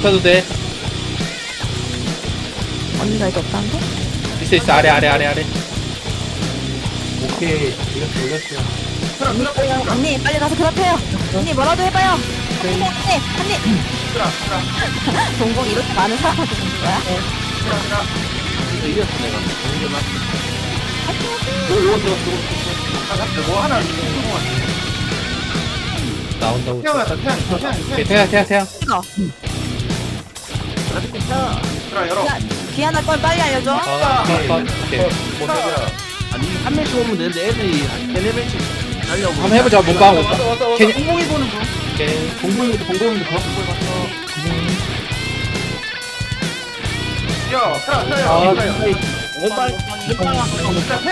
펴도 돼 언니가 이거 없다는데? 있어 있어 아래 아래 아래 아래 오케이 이렇게 그럼 그럼 언니 빨리 가서 그랍해요. 언니 뭐라도 해봐요. 언니 언니 언니. 동공 이렇게 많은 사람한테 주는 거야? 그럼 그럼 이겼어 내가 이겨만 뭐 하나 나온다고 태양 태양 태양 태양 태양 태양 이거. 그럼 열어 귀하나 걸 빨리 알려줘. 어 오케이 아니 한 명씩 오면 되는데 애들이 한 세네 명씩 달려고. 한번 해보자 몸빵 몸빵 괜히- 공공이 보는 중 오케이. 공부형도 공부형도 더 공부 봤어. 뛰어 그럼 아, 뛰어 오빨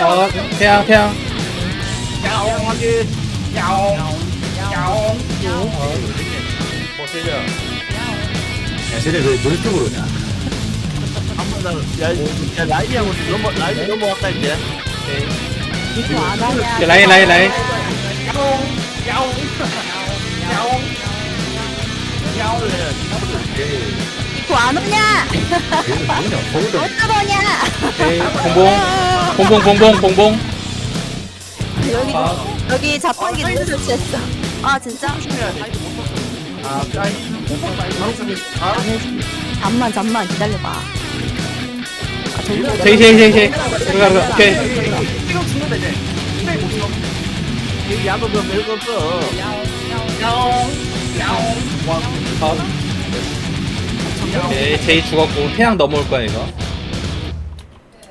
어 태양 태양. 야옹하게. 야옹. 야옹. 버티자 야, 쟤네 왜 노래 쪽으로 오냐? 한번 야, 야 라인하고 넘어 라인 넘어갔다 이제 이거 안 하냐? 오케이, 라인 라인 라인 야옹 야옹 야옹 야옹 이거 안 오냐? 얘는 뭐냐? 거기다 어디다 오냐? 오케이 봉봉 봉봉 봉봉 봉봉 여기 아. 여기 자판기 누구 설치했어? 아 진짜? 아 짜이 아 잠만 잠만 기다려봐. 아, 저기 제이 제이 제이 제이. 들어가 들어가. 오케이. 지금 죽는다 이제 근데 못 죽어 이 야구 그 별거 없어 야옹 어. 오케이 제이 죽었고 태양 넘어올 거야 이거.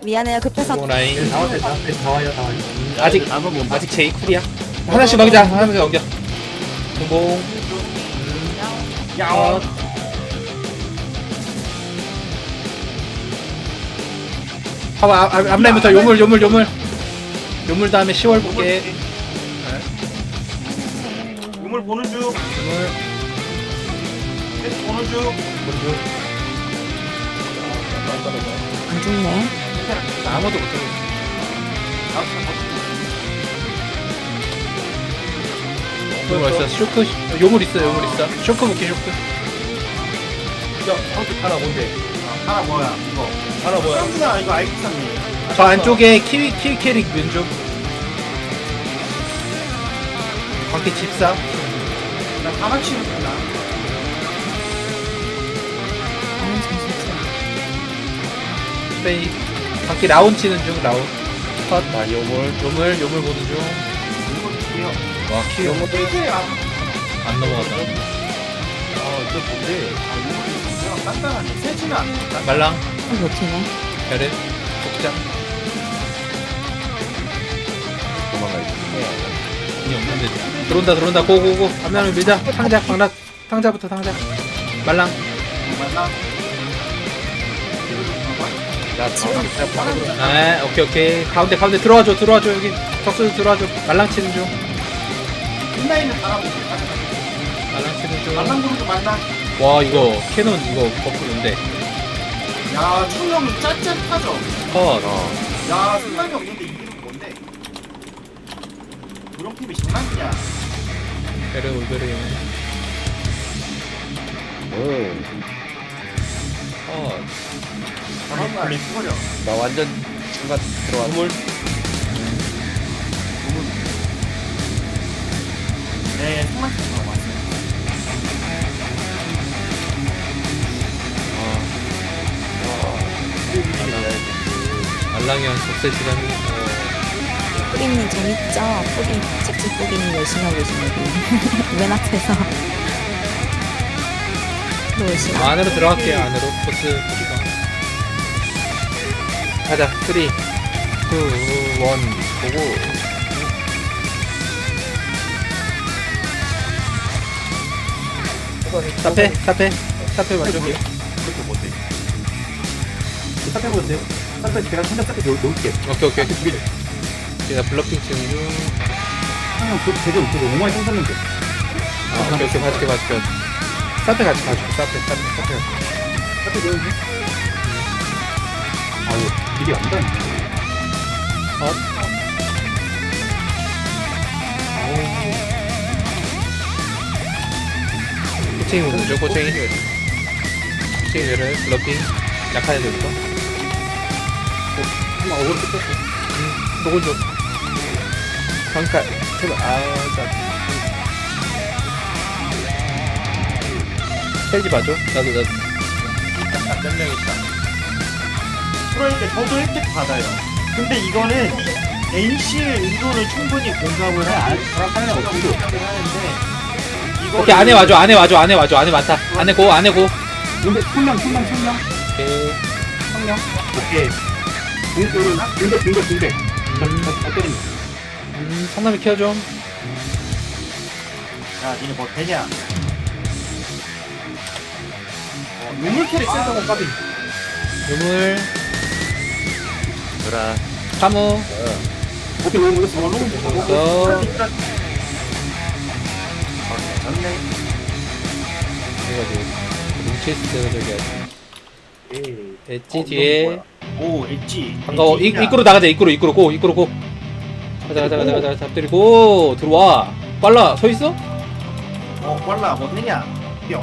미안해요 급해서. 봉 라인. 나와요. 아직 아직 제이 쿨이야? 하나씩 넘기자. 하나씩 넘겨 봉봉 야옹 봐봐 앞- 앞- 앞라인부터 요물 요물 요물 요물 다음에 10월 볼게. 유물 보는 중. 요물 계속 보는 중. 안 죽네. 아무도 못하고 요물 있어 쇼크 요물 있어 요물 있어. 쇼크 볼게 쇼크. 야 형도 하나 뭔데? 하나 뭐야 이거? 하나 뭐야? 쌈스나 이거 아이쿠상님 저 안쪽에 키위 키위 캐릭 왼쪽 광기 집사. 나다 같이 있구나. 나는 정신 없어. 페이. 광기 라운 치는 중 라운. 컷아 요물 요물 요물 보는 중와 이거 주세요 이게 아안 넘어갔다. 어 이거 뭔데? 단단하네. 세지는 않는다 말랑? 이거 못치네. 베렛 복장? 도망가야지. 돈이 없는데 들어온다 들어온다. 고고고. 앞면을 밀자. 상자 방락. 상자부터 상자. 말랑? 맞나? 야 지금 아 오케이 오케이. 가운데 가운데 들어와줘 들어와줘. 여기 적수 들어와줘. 말랑 치는 중 인라인은 달아보고 말랑 치는 중와 말랑구르도 만나. 이거 캐논 이거 버프인데. 야 청룡이 짜릿하죠? 컷. 야 순간이 없는데 이기는 뭔데? 그런 팁이 장난이야. 베르 올베르 컷. 사람만 버려 나 완전 중간 들어왔어. 우물 네 상만큼 왔어요 말랑이 형 적세 시간 뿌리님 재밌죠? 뿌리 직접 뿌리님 열심히 하고 계시는 분. 맨 앞에서. 또 열심히. 아, 안으로 들어갈게요 안으로 보스 보스가 가자 3 2 1 보고 사페 사페 사페 뭔데? 그 사태 보세요. 사태 제가 혼자 놓- 놓을게. 오케이 오케이 제가 블러핑 치는 중 그냥 그 제대로 그 옹호에 똥샀는데. 아, 오케이 오케이 봐줄게 봐줄게 사페 같이 봐줄게 사페 사페 사페 사태 놓을게. 아유, 일이 안 돼. 어? 꼬챙이 오죠 꼬챙이 얘를 블러핑 약한 애들부터 한번 어그로 뜯었어. 음 녹을 좀 잠깐 제발 아자 헬지 봐줘 나도 나도 몇명 있다. 때 저도 혜택 받아요. 근데 이거는 NC의 의도는 충분히 공감을 해. 안 사람이 없어도. 이거 오케이 안에 와줘 안에 와줘 안에 와줘 안에 많다 안에 고 안에 고 근데 청량, 청량, 청량. 오케이 청량. 오케이. 공격은, 공격, 때립니다. 음 성남이 케어 좀 야, 니네 뭐 되냐? 어, 유물 캐릭 센터가 까비. 유물 그라 카무 오케이, 너무 올렸어. 너무 올렸어. 너 좋네. 그래가지고 뭉치스 저기 하지 오케이. 엣지 어, 뒤에? 오, 엣지. 반가워 이, 엣지야. 입구로 나가자 입구로 입구로 고 입구로 고 가자 가자 가자 가자 잡들이고 들어와 빨라 서 있어? 어, 빨라. 뭐 되냐? 뿅.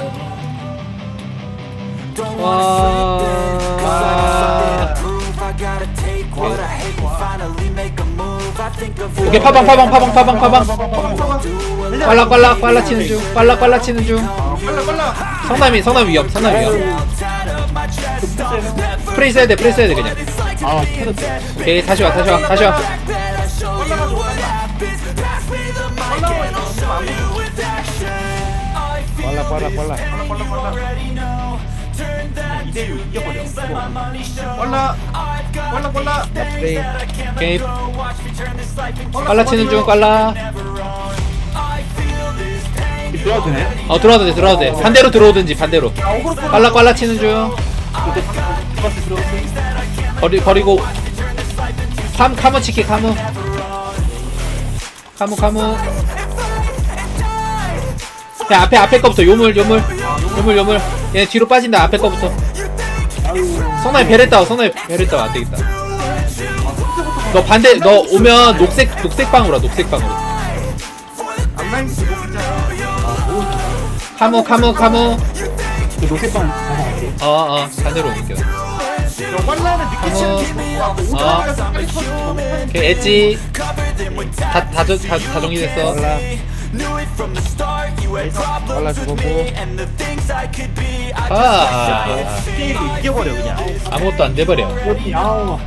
와 오케이 파방 파방 파방 파방 파방 빨라 빨라 빨라 치는 중 빨라 빨라 치는 중 빨라, 빨라. 성남이 성남 위험 성남 위험 프레이 써야 돼 프레이 써야 돼 그냥 아, 터졌어. 오케이 다시 와 다시 와 다시 와 빨라, 빨라, 빨라. 이대로 이겨버려. 빨라. 빨라, 빨라. 오케이 빨라 치는 중 빨라 들어와도 되나요? 어 들어와도 돼 들어와도 돼. 반대로 들어오든지 반대로. 빨라 빨라 치는 중. 버리 버리고. 캄 카무 치키 카무 카무 카무 야 앞에 앞에 거부터. 요물 요물. 요물 요물. 얘 뒤로 빠진다 앞에 거부터. 성남이 베랬다 성남이 베랬다 안 되겠다. 너 반대 너 오면 녹색 녹색 방으로 와 녹색 방으로. 있잖아. 카무 저 녹색방 가서 갈게요. 어어 반대로 옮겨 저 빨라는 치는. 오자마자 앞라인 쳐주고. 오케이 엣지 다, 다, 다, 다, 다 정리됐어 빨라 죽었고. 아 게임을 이겨버려, 그냥. 아무것도 안 돼버려 어디, 아우.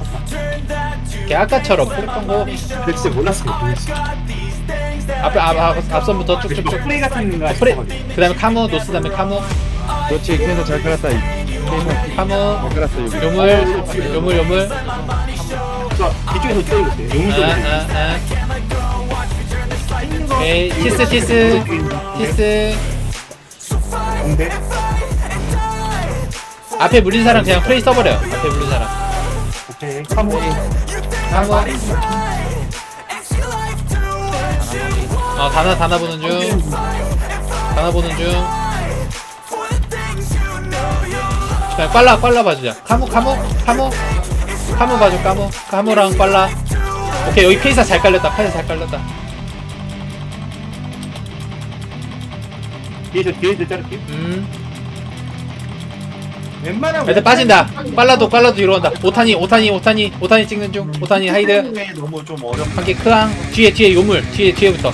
걔 아까처럼 포르탄 거 근데 진짜 몰랐어요. 앞에 앞, 앞, 앞선부터 쭉쭉쭉 프레이 같은 거 프레 하시거든요. 그 다음에 카무 노스 다음에 카무 그렇지 그래서 잘 깔았다 카무 깔았어 여기 요물 요물 요물 저 뒤쪽에서 때리고 있어요. 있어요. 아아아 오케이 티스 티스 티스 공대. 앞에 물린 사람 그냥 프레이 써버려 앞에 물린 사람 오케이. 카모. 카무 어 다나 다나 보는 중. 다나 보는 중. 그냥 빨라 빨라 봐주자. 카무 카무 카무 카무 봐줘 카무 카무랑 빨라. 오케이 여기 페이사 잘 깔렸다. 페이사 잘 깔렸다. 뒤에 저 뒤에 자를게요. 음. 웬만하면 애들 빠진다. 빨라도 빨라도 뒤로 온다. 오타니 오타니 오타니 오타니 찍는 중. 오타니 하이드. 왜 너무 좀 어렵다. 한개 크앙. 뒤에 뒤에 요물. 뒤에 뒤에부터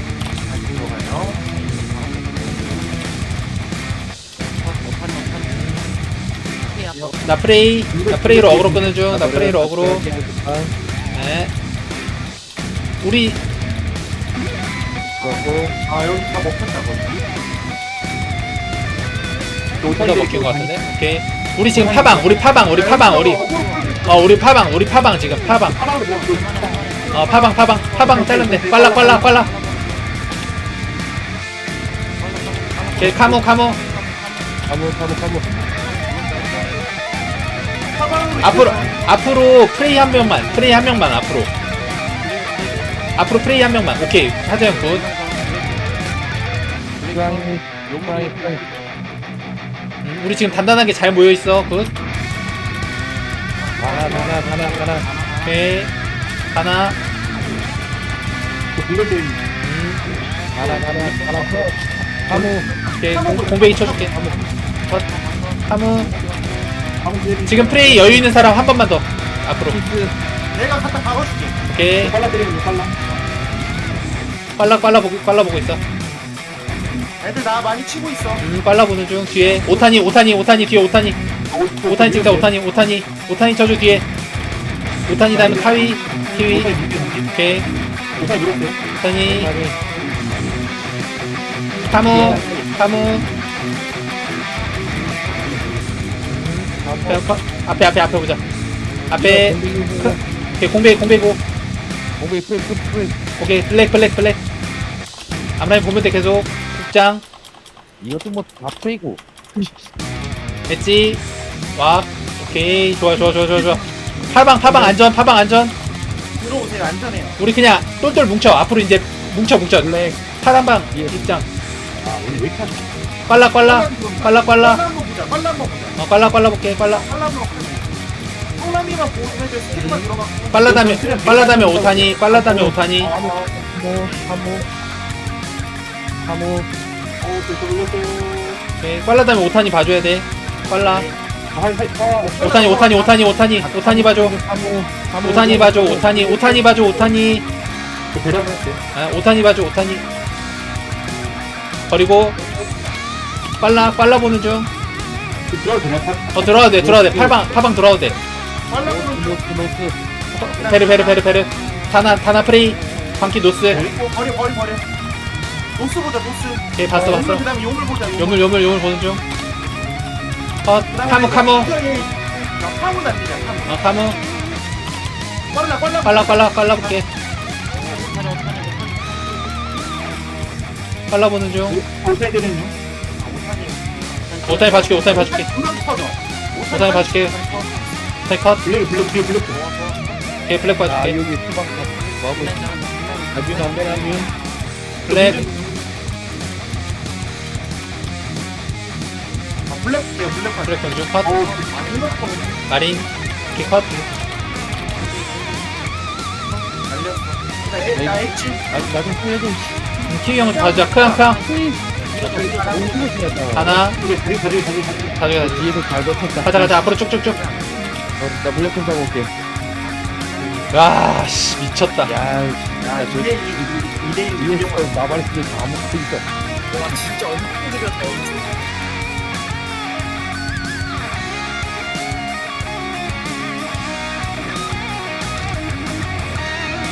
나 프레이. 나 프레이로 어그로 끄는 중나 프레이로 어그로. 네. 우리 아, 여기 다 먹혔다. 혼자 먹힌 것 같은데? 오케이. 우리 지금 파방 우리 파방 우리 파방 우리. 어 우리 파방 우리 파방 지금 파방. 어 파방 파방 파방 자른데 빨라 빨라 빨라. 오케이 카모 카모. 카모 카모 카모 앞으로 앞으로 프레이 한 명만 프레이 한 명만 앞으로. 앞으로 프레이 한 명만. 오케이. 하재현 굿. 음, 우리 지금 단단하게 잘 모여 있어. 굿. 가나 가나 가나 가나 오케이. 음 가나. 가나 가나 카모 오케이. 공, 공백이 쳐줄게. 컷 카무 지금 프레이 여유 있는 사람 한 번만 더. 앞으로. 내가 갖다 박아줄게. 오케이. 빨라 때리는 거 빨라. 빨라 빨라 보고 빨라 보고 있어. 애들 나 많이 치고 있어. 음 빨라 보는 중. 뒤에. 오타니 오타니 오타니 뒤에 오타니. 오타니 찍자 오타니 오타니. 오타니 쳐줘 뒤에. 오타니 다음에 카위 키위. 오케이. 오타니. 오타니 카무 카무 앞에 앞에 앞에 앞에 보자. 앞에 크- 오케이 공배 공배고 공배 프레 프레 프레 오케이 블랙 블랙 블랙 앞라인 보면 돼 계속. 국장. 이것도 뭐다 프레이고. 됐지? 와 오케이. 좋아 좋아 좋아 좋아 좋아. 파방 파방 안전 파방 안전. 들어오세요. 안전해요. 우리 그냥 똘똘 뭉쳐. 앞으로 이제 뭉쳐 뭉쳐. 블랙. 파란방 입장. 아 오늘 왜 이렇게 하지? 빨라 빨라 빨라 빨라 빨라 보자. 빨라 한번 보자. 어 빨라 빨라 볼게 빨라 빨라 한번 보자. 똥남이만 보면 돼. 스택만 들어가. 빨라 다음에 빨라 다음에 오타니 빨라 다음에 오타니 하모 하모 하모 어 벌써 눌렀어요. 오케이 빨라 다음에 오타니 봐줘야 돼 빨라 하이 하이 아 오타니 오타니 오타니 오타니 오타니 봐줘 하모 하모 오타니 봐줘 오타니 오타니 봐줘 오타니 저 배려를 했어요. 아, 오타니 봐줘 오타니 버리고 빨라 빨라 보는 중그 들어도 되나? 파- 어 들어와도 돼 들어와도 돼 팔방 파방 들어와도 돼 노스 노스 베르 베르 베르 베르 타나 타나 프레이 방키 노스 거. 버려 버려 버려. 노스 보자 노스. 오케이 봤어 봤어 그 다음에 용을 보자. 요물 요물 요물 보는 중 어, 카무 카무 카무 날리자. 카무. 어 카무 빨라 빨라. 빨라 빨라 빨라 볼게 빨라 보는 중 중. 오타니 봐줄게 오타니 봐줄게. 오타니 봐줄게. 오타니 컷. 블랙 블랙 블랙 블랙. 오케이 블랙 아 봐줄게. 여기 수박 뭐하고 있어. 나균 안돼 나균 블랙. 아, 블랙? 네, 블랙 파. 블랙 중컷. 어 마린. 오케이 컷. 날렸어. 나 엣지. 나좀 풀려줘 음, 키위 형 봐주자. 너무 풀렸다 하나. 가져가 아, 뒤에서 잘 버텼다. 가자 가자. 앞으로 쭉쭉쭉. 어, 나 블랙 좀 사고 올게. 와씨 미쳤다. 야 야, 2대 2, 2대 1. 위에서 나발이 다 먹고 있어. 와, 진짜 엄청 느렸다. 엄청